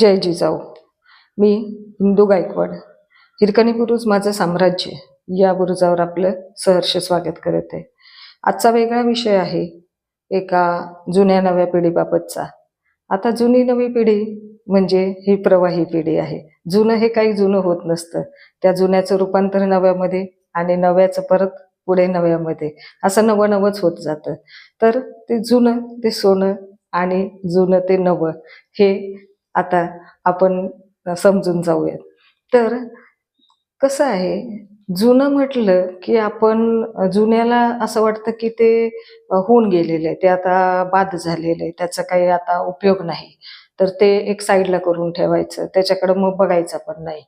जय जिजाऊ मी हिंदू गायकवाड. हिरकणी बुरुज माझं साम्राज्य. या बुरुजावर आपलं सहर्ष स्वागत करत. आहे आजचा वेगळा विषय आहे एका जुन्या नव्या पिढीबाबतचा. आता जुनी नवी पिढी म्हणजे ही प्रवाही पिढी आहे. जुनं हे काही जुनं होत नसतं. त्या जुन्याचं रूपांतर नव्यामध्ये आणि नव्याचं परत पुढे नव्यामध्ये असं नवं नवंच होत जातं. तर ते जुनं ते सोनं आणि जुनं ते नवं हे आता आपण समजून जाऊयात. तर कसं आहे जुनं म्हटलं की आपण जुन्याला असं वाटतं की ते होऊन गेलेलं आहे ते आता बाद झालेलं आहे त्याचा काही आता उपयोग नाही. तर ते एक साईडला करून ठेवायचं त्याच्याकडं मग बघायचं पण नाही.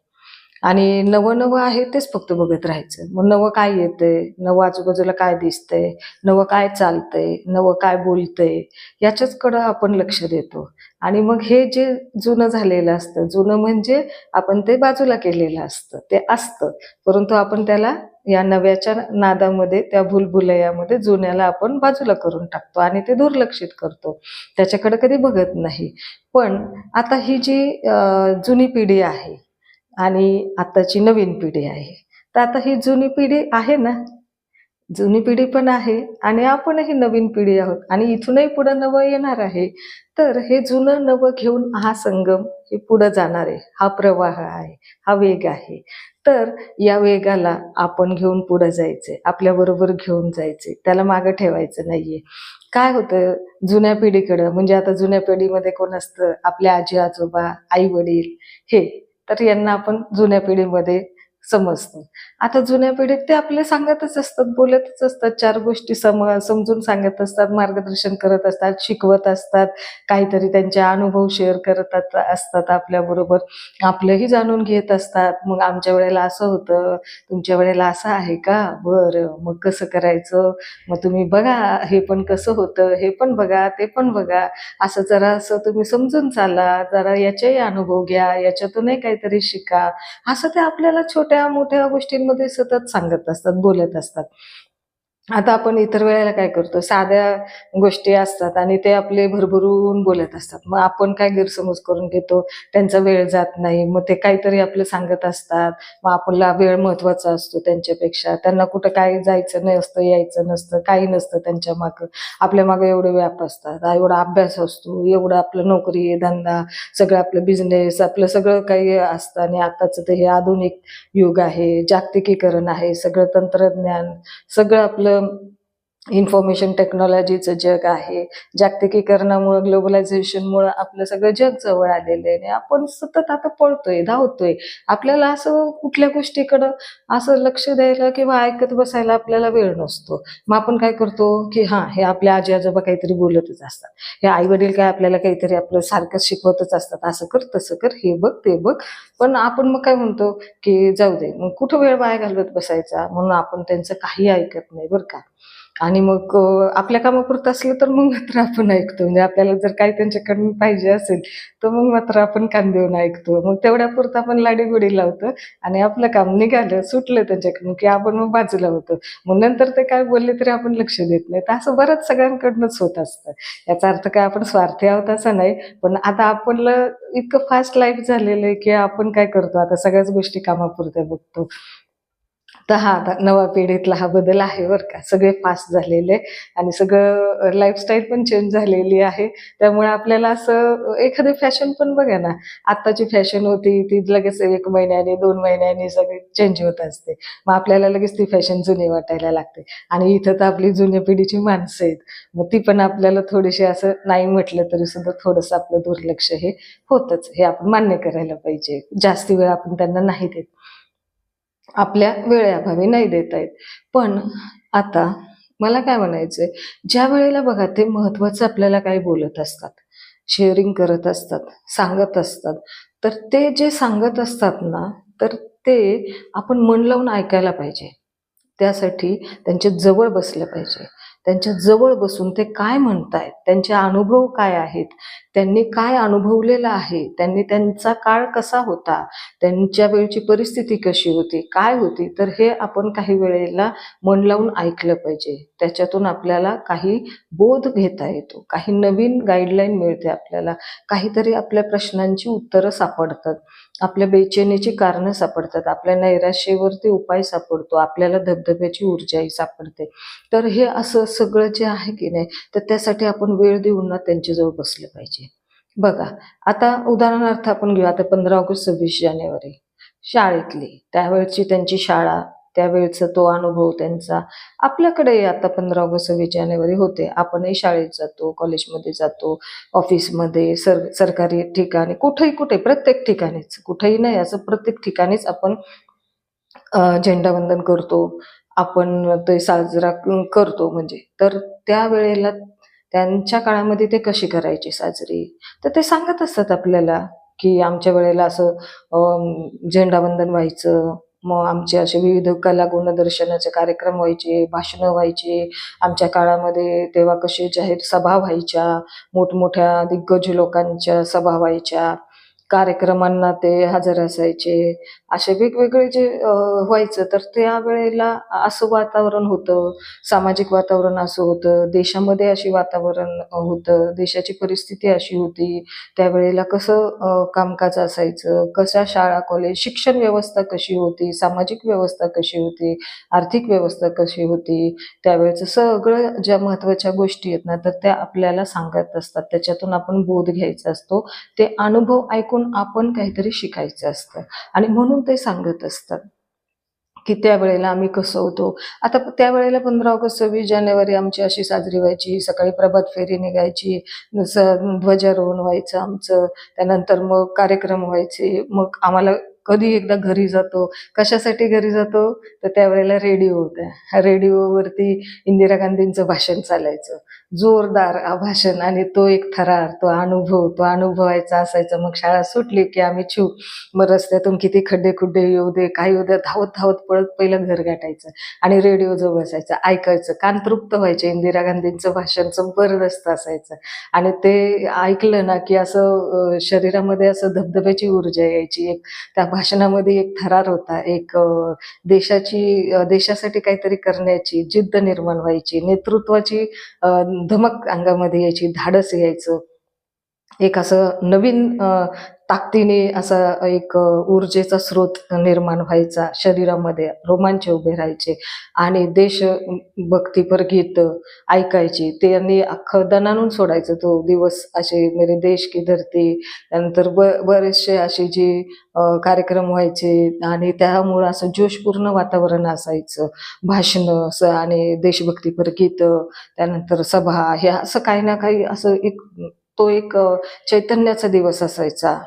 आणि नवं नवं आहे तेच फक्त बघत राहायचं. मग नवं काय येतंय? नवं आजूबाजूला काय दिसतंय? नवं काय चालतंय? नवं काय बोलतंय? याच्याचकडं आपण लक्ष देतो. आणि मग हे जे जुनं झालेलं असतं जुनं म्हणजे आपण ते बाजूला केलेलं असतं ते असतं. परंतु आपण त्याला या नव्याच्या नादामध्ये त्या भूलभुलयामध्ये जुन्याला आपण बाजूला करून टाकतो आणि ते दुर्लक्षित करतो. त्याच्याकडे कधी बघत नाही. पण आता ही जी जुनी पिढी आहे आणि आताची नवीन पिढी आहे. तर आता ही जुनी पिढी आहे ना? जुनी पिढी पण आहे आणि आपणही नवीन पिढी आहोत आणि इथूनही पुढं नवं येणार आहे. तर हे जुनं नवं घेऊन हा संगम हे पुढं जाणार आहे. हा प्रवाह आहे. हा वेग आहे. तर या वेगाला आपण घेऊन पुढं जायचंय. आपल्याबरोबर घेऊन जायचे त्याला मागं ठेवायचं नाहीये. काय होतं जुन्या पिढीकडं? म्हणजे आता जुन्या पिढीमध्ये कोण असतं? आपल्या आजी आजोबा आई वडील हे तर यांना आपण जुन्या पिढीमध्ये समजतो. आता जुन्या पिढीत ते आपले सांगतच असतात बोलतच असतात. चार गोष्टी सम समजून सांगत असतात मार्गदर्शन करत असतात शिकवत असतात. काहीतरी त्यांचे अनुभव शेअर करत असतात आपल्याबरोबर. आपलंही जाणून घेत असतात. मग आमच्या वेळेला असं होतं तुमच्या वेळेला असं आहे का? बरं मग कसं करायचं? मग तुम्ही बघा हे पण कसं होतं? हे पण बघा ते पण बघा. असं जरा असं तुम्ही समजून चाला. जरा याचेही अनुभव घ्या याच्यातूनही काहीतरी शिका. असं ते आपल्याला छोट छोट्या मोठ्या गोष्टींमध्ये सतत सांगत असतात बोलत असतात. आता आपण इतर वेळेला काय करतो? साध्या गोष्टी असतात आणि ते आपले भरभरून बोलत असतात. मग आपण काय गैरसमज करून घेतो? त्यांचा वेळ जात नाही. मग ते काहीतरी आपलं सांगत असतात. मग आपला वेळ महत्त्वाचा असतो त्यांच्यापेक्षा. त्यांना कुठं काय जायचं नसतं यायचं नसतं काही नसतं त्यांच्या मागं. आपल्या मागं एवढे व्याप असतात. एवढा अभ्यास असतो. एवढं आपलं नोकरी धंदा सगळं आपलं बिझनेस आपलं सगळं काही असतं. आणि आताचं ते हे आधुनिक युग आहे. जागतिकीकरण आहे. सगळं तंत्रज्ञान सगळं आपलं നമുക്ക് इन्फॉर्मेशन टेक्नॉलॉजीचं जग आहे. जागतिकीकरणामुळं ग्लोबलायझेशनमुळं आपलं सगळं जग जवळ आलेलं आहे. आणि आपण सतत आता पळतोय धावतोय. आपल्याला असं कुठल्या गोष्टीकडं असं लक्ष द्यायला किंवा ऐकत बसायला आपल्याला वेळ नसतो. मग आपण काय करतो की हां हे आपल्या आजी आजोबा काहीतरी बोलतच असतात. हे आई वडील काय आपल्याला काहीतरी आपलं सारखं शिकवतच असतात. असं कर तसं कर हे बघ ते बघ. पण आपण मग काय म्हणतो की जाऊ दे मग कुठं वेळ वाया घालवत बसायचा? म्हणून आपण त्यांचं काही ऐकत नाही बरं का? आणि मग आपल्या कामापुरतं असलं तर मग मात्र आपण ऐकतो. म्हणजे आपल्याला जर काही त्यांच्याकडून पाहिजे असेल तर मग मात्र आपण कान देऊन ऐकतो. मग तेवढ्यापुरतं आपण लाडीगुडी लावतो आणि आपलं काम निघालं सुटलं त्यांच्याकडून की आपण मग बाजूला होतो. मग नंतर ते काय बोलले तरी आपण लक्ष देत नाही तर असं बरंच सगळ्यांकडूनच होत असतं. याचा अर्थ काय आपण स्वार्थी आहोत असं नाही पण आता आपलं इतकं फास्ट लाईफ झालेलं आहे की आपण काय करतो? आता सगळ्याच गोष्टी कामापुरत्या बघतो. तर हा आता नवा पिढीतला हा बदल आहे बरं का. सगळे फास्ट झालेले आणि सगळं लाईफस्टाईल पण चेंज झालेली आहे. त्यामुळे आपल्याला असं एखादी फॅशन पण बघा ना. आत्ताची फॅशन होती ती लगेच एक महिन्याने दोन महिन्याने सगळी चेंज होत असते. मग आपल्याला लगेच ती फॅशन जुनी वाटायला लागते. आणि इथं तर आपली जुन्या पिढीची माणसं आहेत. मग ती पण आपल्याला थोडीशी असं नाही म्हटलं तरी सुद्धा थोडंसं आपलं दुर्लक्ष हे होतच. हे आपण मान्य करायला पाहिजे. जास्ती वेळ आपण त्यांना नाही देत. आपल्या वेळेअभावी नाही देता येत पण आता मला काय म्हणायचंय? ज्या वेळेला बघा ते महत्वाचं आपल्याला काही बोलत असतात शेअरिंग करत असतात सांगत असतात तर ते जे सांगत असतात ना तर ते आपण मन लावून ऐकायला पाहिजे. त्यासाठी त्यांच्या जवळ बसलं पाहिजे. त्यांच्या जवळ बसून ते काय म्हणतायत? त्यांचे अनुभव काय आहेत? त्यांनी काय अनुभवलेलं आहे? त्यांनी त्यांचा काळ कसा होता? त्यांच्या वेळची परिस्थिती कशी होती? काय होती? तर हे आपण काही वेळेला मन लावून ऐकलं पाहिजे. त्याच्यातून आपल्याला काही बोध घेता येतो. काही नवीन गाईडलाईन मिळते आपल्याला. काहीतरी आपल्या प्रश्नांची उत्तरं सापडतात. आपल्या बेचैनीची कारणं सापडतात. आपल्या नैराश्येवरती उपाय सापडतो. आपल्याला धबधब्याची ऊर्जाही सापडते. तर हे असं सगळं जे आहे की नाही तर त्यासाठी आपण वेळ देऊन ना त्यांच्याजवळ बसलं पाहिजे. बघा आता उदाहरणार्थ आपण घेऊ आता पंधरा ऑगस्ट सव्वीस जानेवारी. शाळेतली त्यावेळची त्यांची शाळा त्यावेळचा तो अनुभव त्यांचा. आपल्याकडे आता पंधरा ऑगस्ट सव्वीस जानेवारी होते. आपणही शाळेत जातो कॉलेजमध्ये जातो ऑफिसमध्ये सर सरकारी ठिकाणी कुठेही कुठे प्रत्येक ठिकाणीच. कुठेही नाही असं प्रत्येक ठिकाणीच आपण झेंडावंदन करतो. आपण ते साजरा करतो म्हणजे. तर त्या वेळेला त्यांच्या काळामध्ये ते कशी करायची साजरी? तर ते सांगत असतात आपल्याला की आमच्या वेळेला असं अम, झेंडावंदन व्हायचं मग आमचे असे विविध कला गुणदर्शनाचे कार्यक्रम व्हायचे भाषणं व्हायचे. आमच्या काळामध्ये तेव्हा कसे जाहीर सभा व्हायच्या मोठमोठ्या दिग्गज लोकांच्या सभा व्हायच्या. कार्यक्रमांना ते हजर असायचे. असे वेगवेगळे जे व्हायचं तर त्या वेळेला असं वातावरण होतं. सामाजिक वातावरण असं होतं. देशामध्ये अशी वातावरण होतं. देशाची परिस्थिती अशी होती. त्यावेळेला कसं कामकाज असायचं? कशा शाळा कॉलेज शिक्षण व्यवस्था कशी होती? सामाजिक व्यवस्था कशी होती? आर्थिक व्यवस्था कशी होती? त्यावेळेचं सगळं ज्या महत्त्वाच्या गोष्टी आहेत ना तर त्या आपल्याला सांगत असतात. त्याच्यातून आपण बोध घ्यायचा असतो. ते अनुभव ऐकून आपण काहीतरी शिकायचं असतं. आणि म्हणून ते सांगत असतात की त्यावेळेला आम्ही कसं होतो. आता त्यावेळेला पंधरा ऑगस्ट सव्वीस जानेवारी आमची अशी साजरी व्हायची. सकाळी प्रभात फेरी निघायची. ध्वजारोहण व्हायचं आमचं. त्यानंतर मग कार्यक्रम व्हायचे. मग आम्हाला कधी एकदा घरी जातो कशासाठी घरी जातो? तर त्यावेळेला रेडिओ होता. रेडिओवरती इंदिरा गांधींचं भाषण चालायचं. जोरदार आ भाषण आणि तो एक थरार तो अनुभव तो अनुभवायचा असायचा. मग शाळा सुटली की आम्ही छू मग रस्त्यातून किती खड्डे खुड्डे येऊ दे काही येऊ दे धावत धावत पळत पहिलं घर गाठायचं आणि रेडिओ जवळ बसायचं ऐकायचं. कान तृप्त व्हायचे. इंदिरा गांधींचं भाषण जबरदस्त असायचं. आणि ते ऐकलं ना की असं शरीरामध्ये असं धबधब्याची ऊर्जा यायची. एक त्या भाषणामध्ये एक थरार होता. एक देशाची देशासाठी काहीतरी करण्याची जिद्द निर्माण व्हायची नेतृत्वाची धमक अंगामध्ये यायची धाडस यायचं. एक असं नवीन ताकदीने असा एक ऊर्जेचा स्रोत निर्माण व्हायचा शरीरामध्ये रोमांच उभे राहायचे आणि देशभक्तीपर गीत ऐकायची. त्यांनी अख्खं दणानून सोडायचं. तो दिवस असे मेरे देश की धरती त्यानंतर ब बरेचसे असे जे कार्यक्रम व्हायचे आणि त्यामुळं असं जोशपूर्ण वातावरण असायचं. भाषणं असं आणि देशभक्तीपर गीतं त्यानंतर सभा हे असं काही ना काही असं एक तो एक चैतन्याचा दिवस असायचा.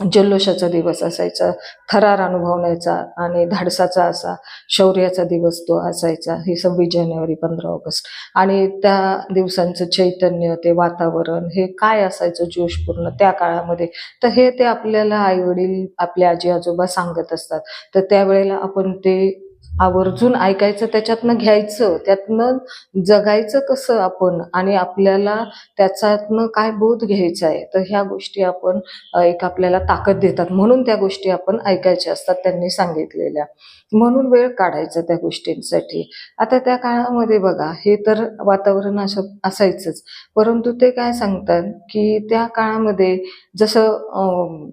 जल्लोषाचा दिवस असायचा थरार अनुभवण्याचा आणि धाडसाचा असा शौर्याचा दिवस तो असायचा हे सव्वीस जानेवारी पंधरा ऑगस्ट. आणि त्या दिवसांचं चैतन्य ते वातावरण हे काय असायचं जोशपूर्ण त्या काळामध्ये? तर हे ते आपल्याला आईवडील आपले आजी आजोबा सांगत असतात. तर त्यावेळेला आपण ते आवर्जून ऐकायचं त्याच्यातनं घ्यायचं त्यातनं जगायचं कसं आपण आणि आपल्याला त्याच्यातनं काय बोध घ्यायचा आहे तर ह्या गोष्टी आपण एक आपल्याला ताकद देतात. म्हणून त्या गोष्टी आपण ऐकायच्या असतात त्यांनी सांगितलेल्या. म्हणून वेळ काढायचा त्या गोष्टींसाठी. आता त्या काळामध्ये बघा हे तर वातावरण असं असायचंच. परंतु ते काय सांगतात की त्या काळामध्ये जसं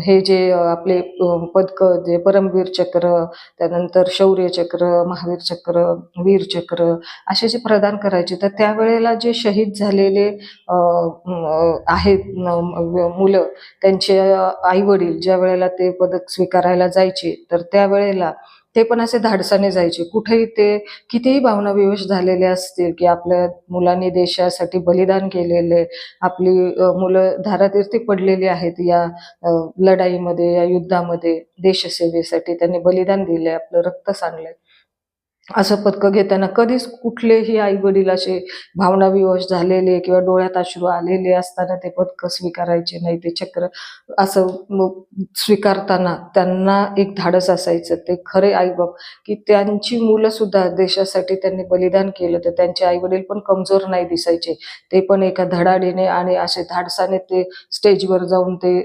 हे जे आपले पदक जे परमवीर चक्र त्यानंतर शौर्य चक्र महावीर चक्र वीर चक्र असे जे प्रदान करायचे तर त्यावेळेला जे शहीद झालेले आहेत मुलं त्यांचे आई वडील ज्या वेळेला ते पदक स्वीकारायला जायचे तर त्यावेळेला ते पण असे धाडसाने जायचे. कुठेही ते कितीही भावनाविवश झालेले असतील की आपल्या मुलांनी देशासाठी बलिदान केलेले आपली मुलं धारातीर्थी पडलेली आहेत या लढाईमध्ये या युद्धामध्ये देशसेवेसाठी त्यांनी बलिदान दिले आपलं रक्त सांडलंय. असं पदकं घेताना कधीच कुठलेही आई वडील असे भावनाविवश झालेले किंवा डोळ्यात अश्रू आलेले असताना ते पदकं स्वीकारायचे नाही ते चक्र असं स्वीकारताना त्यांना एक धाडस असायचं. ते खरे आईबाप की त्यांची मुलं सुद्धा देशासाठी त्यांनी बलिदान केलं तर त्यांचे आई वडील पण कमजोर नाही दिसायचे. ते पण एका धडाडीने आणि असे धाडसाने ते स्टेजवर जाऊन ते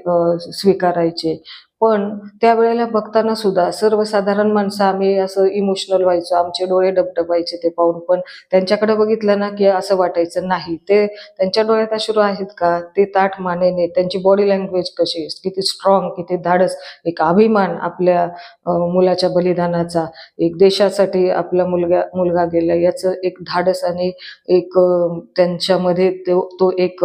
स्वीकारायचे. पण त्यावेळेला बघताना सुद्धा सर्वसाधारण माणसं आम्ही असं इमोशनल व्हायचो आमचे डोळे डबडबायचे ते पाहून. पण त्यांच्याकडे बघितलं ना की असं वाटायचं नाही. ते त्यांच्या डोळ्यात अश्रू आहेत का? ते ताठ मानेने त्यांची बॉडी लँग्वेज कशी किती स्ट्रॉंग किती धाडस. एक अभिमान आपल्या मुलाच्या बलिदानाचा एक देशासाठी आपला मुलगा मुलगा गेला याचं एक धाडस आणि एक त्यांच्यामध्ये तो तो एक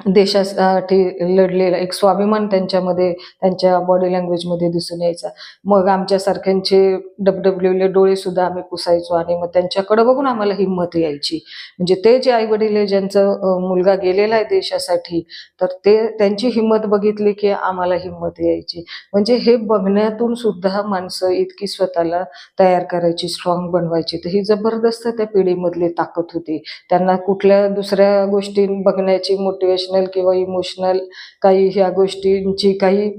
देशासाठी लढलेला एक स्वाभिमान त्यांच्यामध्ये त्यांच्या बॉडी लँग्वेजमध्ये दिसून यायचा. मग आमच्यासारख्यांचे डबडबलेले डोळे सुद्धा आम्ही पुसायचो आणि मग त्यांच्याकडे बघून आम्हाला हिंमत यायची. म्हणजे ते जे आई वडील ज्यांचं मुलगा गेलेला आहे देशासाठी तर ते त्यांची हिंमत बघितली की आम्हाला हिंमत यायची. म्हणजे हे बघण्यातून सुद्धा माणसं इतकी स्वतःला तयार करायची स्ट्रॉंग बनवायची. तर ही जबरदस्त त्या पिढीमधली ताकद होती. त्यांना कुठल्या दुसऱ्या गोष्टी बघण्याची मोटिवेशन मोटिवेशनल किंवा इमोशनल काही ह्या गोष्टींची काही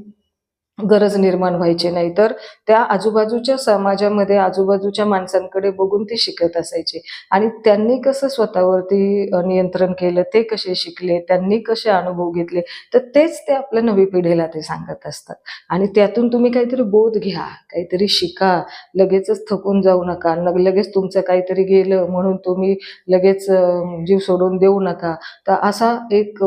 गरज निर्माण व्हायची नाही. तर त्या आजूबाजूच्या समाजामध्ये आजूबाजूच्या माणसांकडे बघून ते शिकत असायचे. आणि त्यांनी कसं स्वतःवरती नियंत्रण केलं ते कसे शिकले त्यांनी कसे अनुभव घेतले तर तेच ते आपल्या नवी पिढीला ते सांगत असतात. आणि त्यातून तुम्ही काहीतरी बोध घ्या काहीतरी शिका लगेचच थकून जाऊ नका न लगेच तुमचं काहीतरी गेलं म्हणून तुम्ही लगेच जीव सोडून देऊ नका. तर असा एक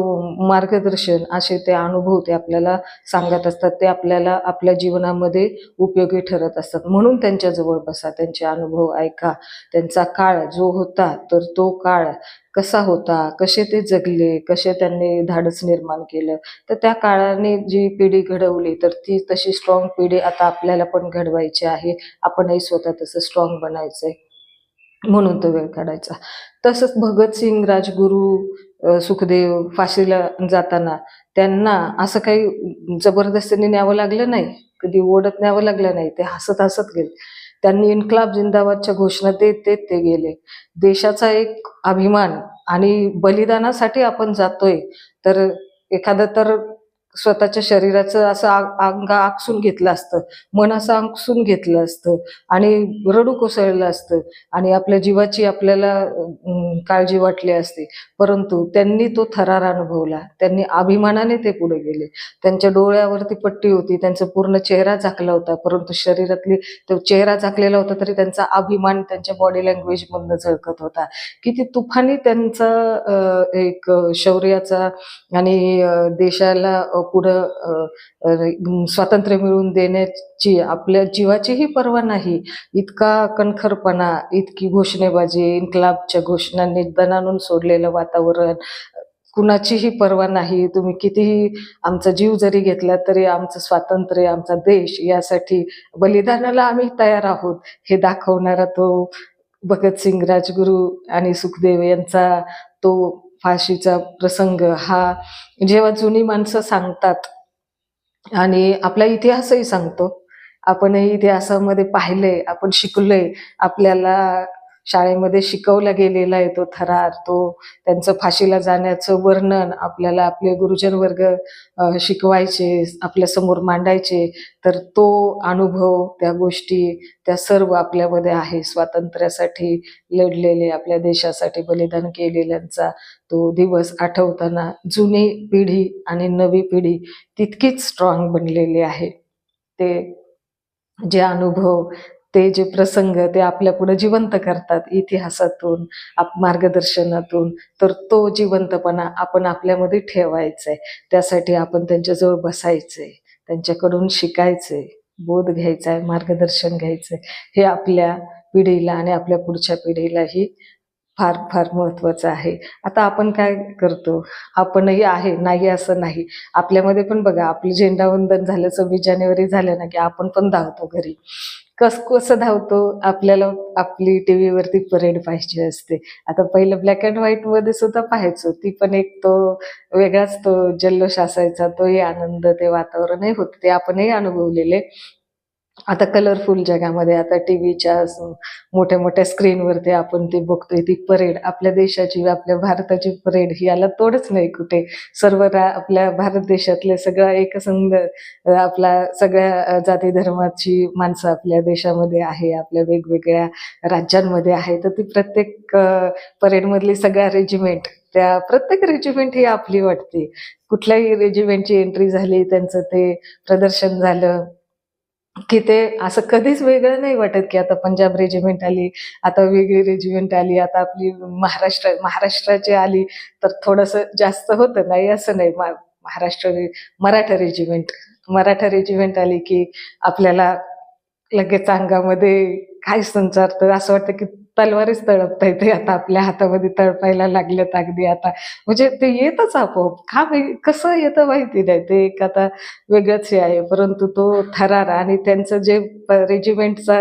मार्गदर्शन असे ते अनुभव ते आपल्याला सांगत असतात ते आपल्याला आपल्या जीवनामध्ये उपयोगी ठरत असतात. म्हणून त्यांच्या जवळ बसा त्यांचे अनुभव ऐका. त्यांचा काळ जो होता तर तो काळ कसा होता कसे ते जगले कसे त्यांनी धाडस निर्माण केलं तर त्या काळाने जी पिढी घडवली तर ती तशी स्ट्रॉंग पिढी आता आपल्याला पण घडवायची आहे. आपणही स्वतः तसं स्ट्रॉंग बनायचंय. म्हणून तो वेळ काढायचा. तसंच भगतसिंग राजगुरू सुखदेव फाशीला जाताना त्यांना असं काही जबरदस्तीने न्यावं लागलं नाही कधी ओढत न्यावं लागलं नाही ते हसत हसत गेले. त्यांनी इन्कलाब जिंदाबादच्या घोषणा देत देत ते गेले. देशाचा एक अभिमान आणि बलिदानासाठी आपण जातोय तर एखादं तर स्वतःच्या शरीराचं असं अंग आकसून घेतलं असतं. मन असं आकसून घेतलं असतं. आणि रडू कोसळलं असतं. आणि आपल्या जीवाची आपल्याला काळजी वाटली असते. परंतु त्यांनी तो थरार अनुभवला. त्यांनी अभिमानाने ते पुढे गेले. त्यांच्या डोळ्यावरती पट्टी होती. त्यांचा पूर्ण चेहरा झाकला होता. परंतु शरीरातली तो चेहरा झाकलेला होता तरी त्यांचा अभिमान त्यांच्या बॉडी लँग्वेज मधनं झळकत होता. किती तुफानी त्यांचा एक शौर्याचा आणि देशाला पुढं स्वातंत्र्य मिळवून देण्याची आपल्या जीवाचीही पर्वा नाही. इतका कणखरपणा इतकी घोषणेबाजी इन्कलाबच्या घोषणांनी दणानून सोडलेलं वातावरण कुणाचीही पर्वा नाही. तुम्ही कितीही आमचा जीव जरी घेतला तरी आमचं स्वातंत्र्य आमचा देश यासाठी बलिदानाला आम्ही तयार आहोत. हे दाखवणारा तो भगतसिंग राजगुरू आणि सुखदेव यांचा तो फाशीचा प्रसंग हा जेव्हा जुनी माणसं सांगतात आणि आपला इतिहासही सांगतो आपणही इतिहासामध्ये पाहिलंय आपण शिकलोय आपल्याला शाळेमध्ये शिकवला गेलेला आहे तो थरार. तो त्यांचं फाशीला जाण्याचं वर्णन आपल्याला आपले गुरुजन वर्ग शिकवायचे आपल्यासमोर मांडायचे. तर तो अनुभव त्या गोष्टी त्या सर्व आपल्यामध्ये आहे. स्वातंत्र्यासाठी लढलेले आपल्या देशासाठी बलिदान केलेल्यांचा तो दिवस आठवताना जुनी पिढी आणि नवी पिढी तितकीच स्ट्रॉंग बनलेली आहे. ते जे अनुभव ते जे प्रसंग ते आपल्या पुढे जिवंत करतात इतिहासातून आप मार्गदर्शनातून तर तो जिवंतपणा आपण आपल्यामध्ये ठेवायचा आहे त्यासाठी आपण त्यांच्याजवळ बसायचंय त्यांच्याकडून शिकायचंय बोध घ्यायचा आहे मार्गदर्शन घ्यायचंय. हे आपल्या पिढीला आणि आपल्या पुढच्या पिढीलाही फार फार महत्वाचं आहे. आता आपण काय करतो? आपणही आहे नाही असं नाही. आपल्यामध्ये पण बघा आपलं झेंडावंदन झालं सव्वीस जानेवारी झालं ना की आपण पण धावतो घरी. कस कसं धावतो आपल्याला आपली टीव्ही वरती परेड पाहिजे असते. आता पहिलं ब्लॅक अँड व्हाईटमध्ये सुद्धा पाहायचो. ती पण एक तो वेगळाच तो जल्लोष असायचा. तोही आनंद ते वातावरणही होत ते आपणही अनुभवलेले. आता कलरफुल जगामध्ये आता टीव्हीच्या मोठ्या मोठ्या स्क्रीनवरती आपण ते बघतोय ती परेड आपल्या देशाची आपल्या भारताची परेड ही याला तोडच नाही कुठे. सर्व आपल्या भारत देशातले सगळा एकसंध आपला सगळ्या जाती धर्माची माणसं आपल्या देशामध्ये आहे आपल्या वेगवेगळ्या राज्यांमध्ये आहे तर ती प्रत्येक परेडमधली सगळ्या रेजिमेंट त्या प्रत्येक रेजिमेंट ही आपली वाटते. कुठल्याही रेजिमेंटची एंट्री झाली त्यांचं ते प्रदर्शन झालं की ते असं कधीच वेगळं नाही वाटत की आता पंजाब रेजिमेंट आली आता वेगळी रेजिमेंट आली आता आपली महाराष्ट्र महाराष्ट्राची आली तर थोडस जास्त होतं. नाही असं नाही. महाराष्ट्र मराठा रेजिमेंट मराठा रेजिमेंट आली की आपल्याला लगेच अंगामध्ये काय संचारतं असं वाटतं की तलवारीच तळपता येते आता आपल्या हातामध्ये तळपायला लागल्यात अगदी आता. म्हणजे ते येतच आपोआप. का कसं येतं माहिती नाही. ते एक आता वेगळंच हे आहे. परंतु तो थरार आणि त्यांचं जे रेजिमेंटचा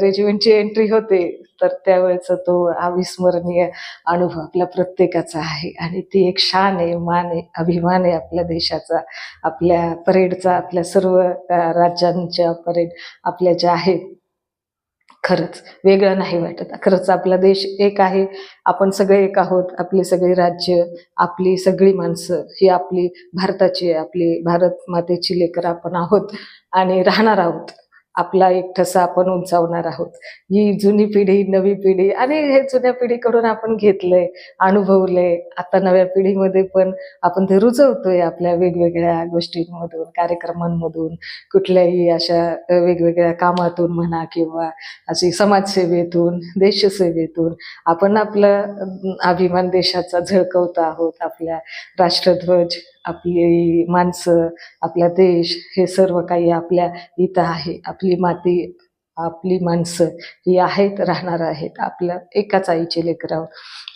रेजिमेंटची एंट्री होते तर त्यावेळेचा तो अविस्मरणीय अनुभव आपल्या प्रत्येकाचा आहे. आणि ती एक शान आहे मान आहे अभिमान आहे आपल्या देशाचा. आपल्या परेडचा आपल्या सर्व राज्यांच्या परेड आपल्या ज्या आहेत खरंच वेगळं नाही वाटत. खरंच आपला देश एक आहे. आपण सगळे एक आहोत. आपली सगळी राज्य आपली सगळी माणसं ही आपली भारताची आपली भारत मातेची लेकर आपण आहोत आणि राहणार आहोत. आपला एक ठसा आपण उंचावणार आहोत. ही जुनी पिढी नवी पिढी आणि हे जुन्या पिढीकडून आपण घेतलंय अनुभवलंय. आता नव्या पिढीमध्ये पण आपण ते रुजवतोय आपल्या वेगवेगळ्या गोष्टींमधून कार्यक्रमांमधून. कुठल्याही अशा वेगवेगळ्या कामातून म्हणा किंवा अशी समाजसेवेतून देशसेवेतून आपण आपला अभिमान देशाचा झळकवत आहोत. आपल्या राष्ट्रध्वज आपली माणसं आपला देश हे सर्व काही आपल्या इथं आहे. आपली माती आपली माणसं ही आहेत राहणार आहेत आपल्या एकाच आईचे लेकर. आहोत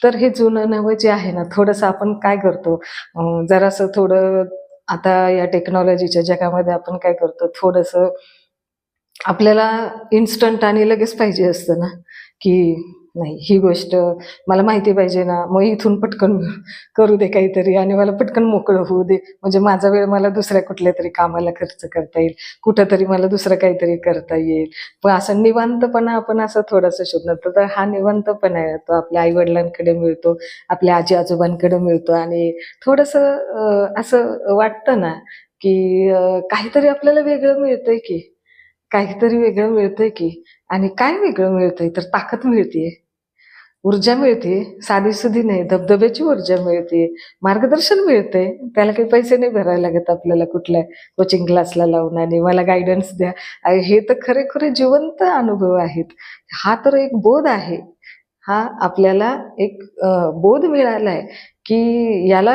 तर हे जुनं नवं जे आहे ना थोडंसं आपण काय करतो? जरासं थोडं आता या टेक्नॉलॉजीच्या जगामध्ये आपण काय करतो? थोडंसं आपल्याला इन्स्टंट आणि लगेच पाहिजे असतं ना की नाही ही गोष्ट मला माहिती पाहिजे ना. मग इथून पटकन करू दे काहीतरी आणि मला पटकन मोकळं होऊ दे. म्हणजे माझा वेळ मला दुसऱ्या कुठल्या तरी कामाला खर्च करता येईल. कुठंतरी मला दुसरं काहीतरी करता येईल. पण असं निवांतपणा आपण असं थोडंसं शोधणार तर हा निवांतपणा आहे. तो आपल्या आई वडिलांकडे मिळतो आपल्या आजी आजोबांकडे मिळतो आणि थोडंसं असं वाटतं ना की काहीतरी आपल्याला वेगळं मिळतंय की. काहीतरी वेगळं मिळतंय की. आणि काय वेगळं मिळतंय? तर ताकद मिळतेय. ऊर्जा मिळते साधी सुधी नाही धबधब्याची ऊर्जा मिळते मार्गदर्शन मिळते. त्याला काही पैसे नाही भरायला लागत आपल्याला कुठल्या कोचिंग क्लासला लावून आणि मला गायडन्स द्या. अरे हे तर खरेखुरे जिवंत अनुभव आहेत. हा तर एक बोध आहे. हा आपल्याला एक बोध मिळाला आहे की याला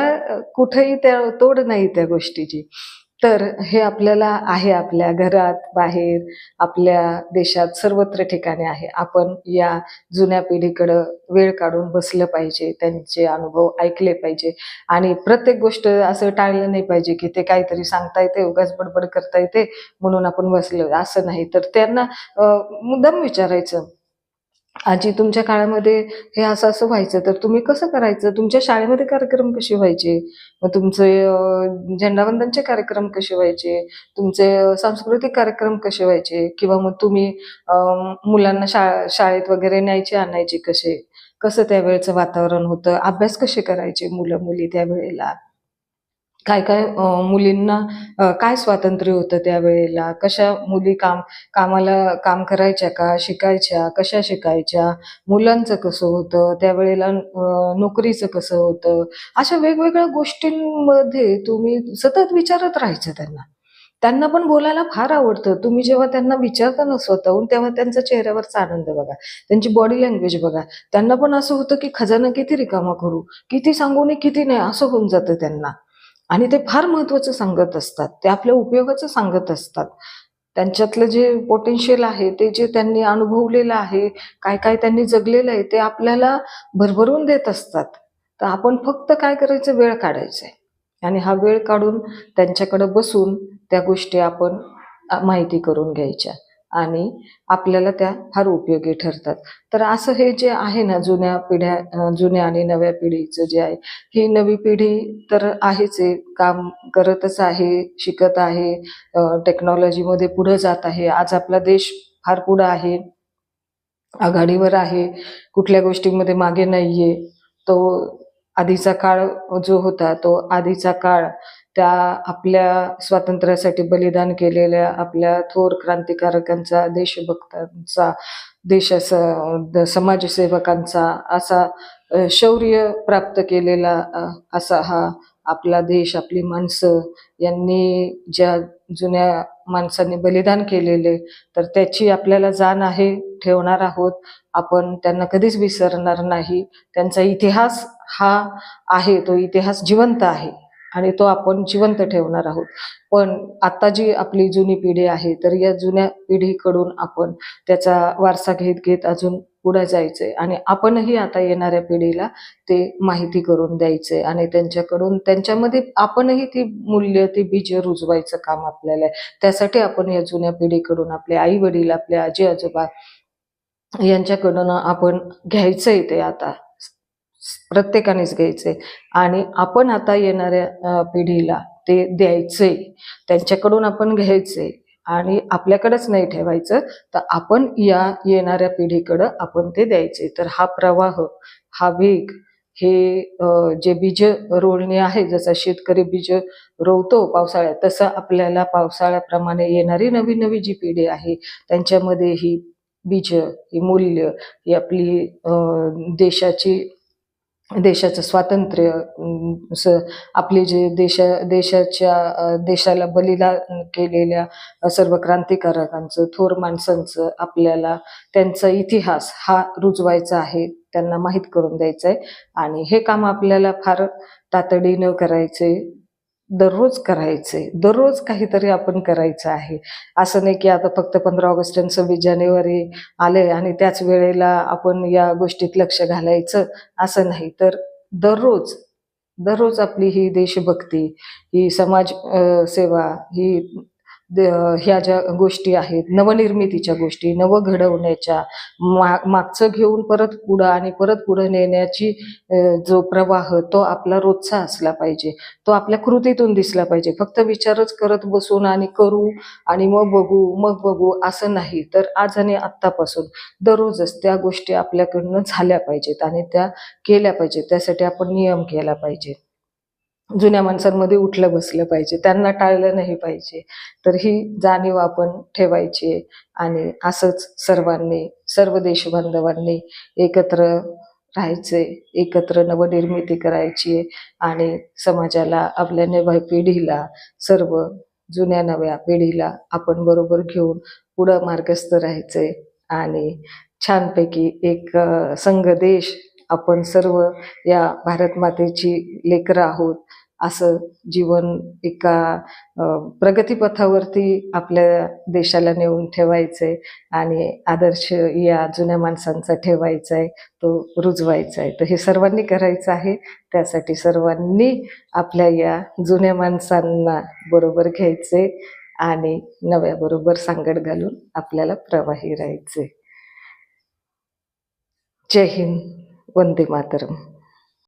कुठेही त्या तोड नाही त्या गोष्टीची. तर हे आपल्याला आहे आपल्या घरात बाहेर आपल्या देशात सर्वत्र ठिकाणी आहे. आपण या जुन्या पिढीकडं वेळ काढून बसलं पाहिजे त्यांचे अनुभव ऐकले पाहिजे. आणि प्रत्येक गोष्ट असं टाळलं नाही पाहिजे की ते काहीतरी सांगता येते उगाच बडबड करता येते म्हणून आपण बसलो. असं नाही. तर त्यांना मुद्दाम विचारायचं आजी तुमच्या काळामध्ये हे असं असं व्हायचं तर तुम्ही कसं करायचं? तुमच्या शाळेमध्ये कार्यक्रम कसे व्हायचे? मग तुमचे झेंडावंदनचे कार्यक्रम कसे व्हायचे? तुमचे सांस्कृतिक कार्यक्रम कसे व्हायचे? किंवा मग तुम्ही मुलांना शा शाळेत वगैरे न्यायचे आणायचे कसे? कसं त्यावेळेचं वातावरण होतं? अभ्यास कसे करायचे मुलं मुली त्यावेळेला? काय काय मुलींना काय स्वातंत्र्य होतं त्यावेळेला? कशा मुली काम कामाला काम करायच्या का? शिकायच्या? कशा शिकायच्या? मुलांचं कसं होतं? त्यावेळेला नोकरीचं कसं होतं? अशा वेगवेगळ्या गोष्टींमध्ये तुम्ही सतत विचारत राहायचं त्यांना. त्यांना पण बोलायला फार आवडतं. तुम्ही जेव्हा त्यांना विचारता ना स्वतःहून तेव्हा त्यांचा चेहऱ्यावरचा आनंद बघा. त्यांची बॉडी लँग्वेज बघा. त्यांना पण असं होतं की खजाना किती रिकामा करू? किती सांगू नये किती नाही? असं होऊन जातं त्यांना. आणि ते फार महत्वाचं सांगत असतात. ते आपल्या उपयोगाचं सांगत असतात. त्यांच्यातलं जे पोटेन्शियल आहे ते जे त्यांनी अनुभवलेलं आहे काय काय त्यांनी जगलेलं आहे ते आपल्याला भरभरून देत असतात. तर आपण फक्त काय करायचं? वेळ काढायचा आहे. आणि हा वेळ काढून त्यांच्याकडे बसून त्या गोष्टी आपण माहिती करून घ्यायच्या. आणि आपल्याला त्या फार उपयोगी ठरतात. तर असं हे जे आहे ना जुन्या पिढ्या जुन्या आणि नव्या पिढीचं जे आहे ही नवी पिढी तर आहेच आहे. काम करतच आहे शिकत आहे टेक्नॉलॉजीमध्ये पुढं जात आहे. आज आपला देश फार पुढं आहे. आघाडीवर आहे. कुठल्या गोष्टींमध्ये मागे नाहीये. तो आधीचा काळ जो होता तो आधीचा काळ त्या आपल्या स्वातंत्र्यासाठी बलिदान केलेल्या आपल्या थोर क्रांतिकारकांचा देशभक्तांचा देश समाजसेवकांचा असा शौर्य प्राप्त केलेला असा हा आपला देश आपली माणसं यांनी ज्या जुन्या माणसांनी बलिदान केलेले तर त्याची आपल्याला जाण आहे ठेवणार आहोत. आपण त्यांना कधीच विसरणार नाही. त्यांचा इतिहास हा आहे तो इतिहास जिवंत आहे. आणि तो आपण जिवंत ठेवणार आहोत. पण आता जी आपली जुनी पिढी आहे तर या जुन्या पिढीकडून आपण त्याचा वारसा घेत घेत अजून पुढे जायचंय. आणि आपणही आता येणाऱ्या पिढीला ते माहिती करून द्यायचंय. आणि त्यांच्याकडून त्यांच्यामध्ये आपणही ती मूल्य ती बीज रुजवायचं काम आपल्याला आहे. त्यासाठी आपण या जुन्या पिढीकडून आपले आई वडील आपले आजी आजोबा यांच्याकडून आपण घ्यायचंय ते आता. प्रत्येकानेच घ्यायचे. आणि आपण आता येणाऱ्या पिढीला ते द्यायचे. त्यांच्याकडून आपण घ्यायचे. आणि आपल्याकडेच नाही ठेवायचं तर आपण या येणाऱ्या पिढीकडं आपण ते द्यायचे. तर हा प्रवाह हा वेग हे जे बीज रोळणी आहे जसा शेतकरी बीज रोवतो पावसाळ्यात तसं आपल्याला पावसाळ्याप्रमाणे येणारी नवी नवी जी पिढी आहे त्यांच्यामध्ये ही बीज ही मूल्य ही आपली देशाची देशाचं स्वातंत्र्य स आपले जे देशा देशाच्या देशाला बलिदान केलेल्या सर्व क्रांतिकारकांचं थोर माणसांचं आपल्याला त्यांचा इतिहास हा रुजवायचा आहे त्यांना माहीत करून द्यायचा आहे आणि हे काम आपल्याला फार तातडीनं करायचे दररोज करायचे दररोज काहीतरी आपण करायचं आहे. असं नाही की आता फक्त पंधरा ऑगस्ट आणि सव्वीस जानेवारी आले आणि त्याच वेळेला आपण या गोष्टीत लक्ष घालायचं असं नाही. तर दररोज दररोज आपली ही देशभक्ती ही समाज सेवा ही ह्या ज्या गोष्टी आहेत नवनिर्मितीच्या गोष्टी नव घडवण्याच्या मा मागचं घेऊन परत पुढं आणि परत पुढं नेण्याची जो प्रवाह तो आपला रोजचा असला पाहिजे. तो आपल्या कृतीतून दिसला पाहिजे. फक्त विचारच करत बसून आणि करू आणि मग बघू मग बघू असं नाही. तर आज आणि आत्तापासून दररोजच त्या गोष्टी आपल्याकडनं झाल्या पाहिजेत आणि त्या केल्या पाहिजेत. त्यासाठी आपण नियम केला पाहिजे. जुन्या माणसांमध्ये उठलं बसलं पाहिजे. त्यांना टाळलं नाही पाहिजे. तर ही जाणीव आपण ठेवायची आहे. आणि असंच सर्वांनी सर्व देशबांधवांनी एकत्र राहायचे एकत्र नवनिर्मिती करायची आहे. आणि समाजाला आपल्या नव्या पिढीला सर्व जुन्या नव्या पिढीला आपण बरोबर घेऊन पुढं मार्गस्थ राहायचंय. आणि छानपैकी एक संघ देश आपण सर्व या भारत मातेची लेकरं आहोत. असं जीवन एका प्रगतीपथावरती आपल्या देशाला नेऊन ठेवायचं आहे आणि आदर्श या जुन्या माणसांचा ठेवायचा आहे तो रुजवायचा आहे तर हे सर्वांनी करायचं आहे. त्यासाठी सर्वांनी आपल्या या जुन्या माणसांना बरोबर घ्यायचे आणि नव्याबरोबर सांगड घालून आपल्याला प्रवाही राहायचे जय हिंद. वंदे मातरम.